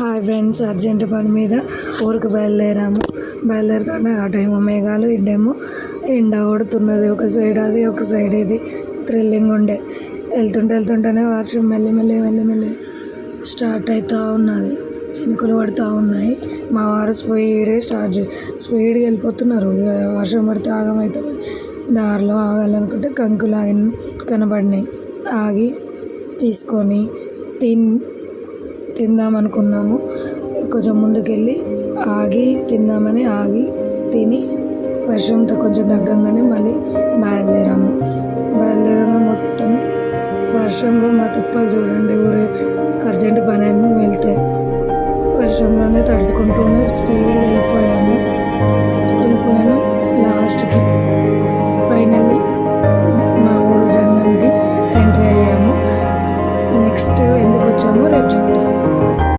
Hi friends urgent పని మీద ఊరికి బయలుదేరాము. బయలుదేరుతుంటే అటేమో మేఘాలు ఇడ్డేమో. ఎండ కొడుతున్నది ఒక సైడ్ అది ఒక సైడ్ ఇది. థ్రిల్లింగ్ ఉండే. వెళ్తుంటే వెళ్తుంటేనే వర్షం మెల్లి మెల్లి మెల్లి మెల్లి స్టార్ట్ అవుతూ ఉన్నది. చినుకులు పడుతూ ఉన్నాయి. మా వారు స్పీడ్ స్టార్ట్ చే స్పీడ్గా వెళ్ళిపోతున్నారు. వర్షం పడితే ఆగమవుతుంది దారిలో ఆగాలనుకుంటే కంకులు ఆగి కనబడినాయి. ఆగి తీసుకొని తిన్ తిందాం అనుకున్నాము. కొంచెం ముందుకెళ్ళి ఆగి తిందామని ఆగి తిని వర్షంతో కొంచెం తగ్గంగానే మళ్ళీ బయలుదేరాము. బయలుదేరాము మొత్తం వర్షంలో మా తిప్పలు చూడండి ఊరే అర్జెంట్ పని అని వెళ్తే. వర్షంలోనే తడుచుకుంటూనే స్పీడ్గా వెళ్ళిపోయాము. వెళ్ళిపోయాను లాస్ట్కి. ఫైనల్లీ మా ఊరు జన్మంకి ఎంట్రీ అయ్యాము. నెక్స్ట్ ఎందుకు వచ్చామో రేపు చెప్తాను.